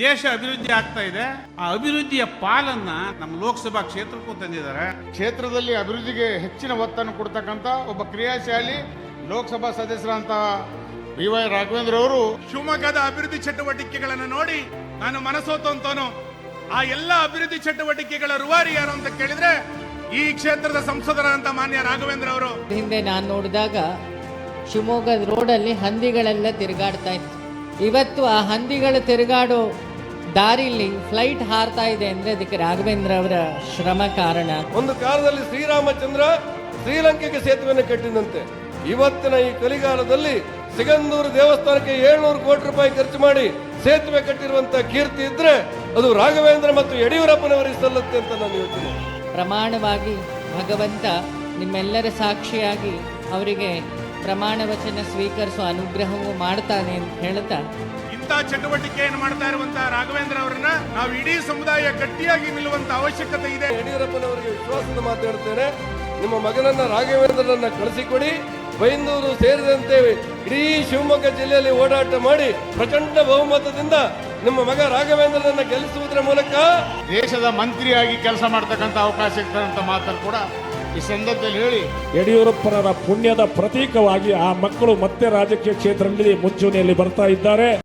ದೇಶ ಅಭಿವೃದ್ಧಿ ಆಗ್ತಾ ಇದೆ. ಆ ಅಭಿವೃದ್ಧಿಯ ಪಾಲನ್ನ ನಮ್ಮ ಲೋಕಸಭಾ ಕ್ಷೇತ್ರಕ್ಕೂ ತಂದಿದ್ದಾರೆ. ಕ್ಷೇತ್ರದಲ್ಲಿ ಅಭಿವೃದ್ಧಿಗೆ ಹೆಚ್ಚಿನ ಒತ್ತನ್ನು ಕೊಡ್ತಕ್ಕಂಥ ಒಬ್ಬ ಕ್ರಿಯಾಶಾಲಿ ಲೋಕಸಭಾ ಸದಸ್ಯರಂತ ಬಿ ವೈ ರಾಘವೇಂದ್ರ ಅವರು ಶಿವಮೊಗ್ಗದ ಅಭಿವೃದ್ಧಿ ಚಟುವಟಿಕೆಗಳನ್ನು ನೋಡಿ ನಾನು ಮನಸ್ಸೋತಂತನು ಆ ಎಲ್ಲ ಅಭಿವೃದ್ಧಿ ಚಟುವಟಿಕೆಗಳ ರೂವಾರಿ ಯಾರು ಅಂತ ಕೇಳಿದ್ರೆ ಈ ಕ್ಷೇತ್ರದ ಸಂಸದರಾದಂತ ಮಾನ್ಯ ರಾಘವೇಂದ್ರ ಅವರು. ಹಿಂದೆ ನಾನು ನೋಡಿದಾಗ ಶಿವಮೊಗ್ಗದ ರೋಡಲ್ಲಿ ಹಂದಿಗಳೆಲ್ಲ ತಿರುಗಾಡ್ತಾ ಇತ್ತು. ಇವತ್ತು ಆ ಹಂದಿಗಳು ತಿರುಗಾಡೋ ದಾರಿಲಿ ಫ್ಲೈಟ್ ಹಾರ್ತಾ ಇದೆ ಅಂದ್ರೆ ಅದಕ್ಕೆ ರಾಘವೇಂದ್ರ ಅವರ ಶ್ರಮ ಕಾರಣ. ಒಂದು ಕಾಲದಲ್ಲಿ ಶ್ರೀರಾಮಚಂದ್ರ ಶ್ರೀಲಂಕೆಗೆ ಸೇತುವೆಯನ್ನು ಕಟ್ಟಿದಂತೆ. ಇವತ್ತಿನ ಈ ಕಲಿಗಾಲದಲ್ಲಿ ಸಿಗಂದೂರು ದೇವಸ್ಥಾನಕ್ಕೆ ಏಳ್ನೂರು ಕೋಟಿ ರೂಪಾಯಿ ಖರ್ಚು ಮಾಡಿ ಸೇತುವೆ ಕಟ್ಟಿರುವಂತ ಕೀರ್ತಿ ಇದ್ರೆ ಅದು ರಾಘವೇಂದ್ರ ಮತ್ತು ಯಡಿಯೂರಪ್ಪನವರಿಗೆ ಸಲ್ಲುತ್ತೆ ಅಂತ ನಾನು ಯೋಚನೆ ಪ್ರಮಾಣವಾಗಿ ಭಗವಂತ ನಿಮ್ಮೆಲ್ಲರ ಸಾಕ್ಷಿಯಾಗಿ ಅವರಿಗೆ ಪ್ರಮಾಣ ವಚನ ಸ್ವೀಕರಿಸುವ ಅನುಗ್ರಹವೂ ಮಾಡ್ತಾನೆ ಅಂತ ಹೇಳ್ತಾ ಚಟುವಟಿಕೆಯನ್ನು ಮಾಡ್ತಾ ಇರುವಂತಹ ರಾಘವೇಂದ್ರ ಅವರನ್ನ ನಾವು ಇಡೀ ಸಮುದಾಯ ಗಟ್ಟಿಯಾಗಿ ನಿಲ್ಲುವಂತ ಅವಶ್ಯಕತೆ ಇದೆ. ಯಡಿಯೂರಪ್ಪನವರಿಗೆ ವಿಶ್ವಾಸದ ಮಾತಾಡ್ತೇನೆ. ನಿಮ್ಮ ಮಗನನ್ನ ರಾಘವೇಂದ್ರನನ್ನ ಕಳಿಸಿಕೊಡಿ. ಬೈಂದೂರು ಸೇರಿದಂತೆ ಇಡೀ ಶಿವಮೊಗ್ಗ ಜಿಲ್ಲೆಯಲ್ಲಿ ಓಡಾಟ ಮಾಡಿ ಪ್ರಚಂಡ ಬಹುಮತದಿಂದ ನಿಮ್ಮ ಮಗ ರಾಘವೇಂದ್ರನನ್ನ ಗೆಲ್ಲಿಸುವುದರ ಮೂಲಕ ದೇಶದ ಮಂತ್ರಿಯಾಗಿ ಕೆಲಸ ಮಾಡ್ತಕ್ಕಂಥ ಅವಕಾಶ ಇರ್ತಕ್ಕಂಥ ಮಾತನ್ನು ಕೂಡ ಈ ಸಂದರ್ಭದಲ್ಲಿ ಹೇಳಿ. ಯಡಿಯೂರಪ್ಪನವರ ಪುಣ್ಯದ ಪ್ರತೀಕವಾಗಿ ಆ ಮಕ್ಕಳು ಮತ್ತೆ ರಾಜಕೀಯ ಕ್ಷೇತ್ರದಲ್ಲಿ ಮುಂಚೂಣಿಯಲ್ಲಿ ಬರ್ತಾ ಇದ್ದಾರೆ.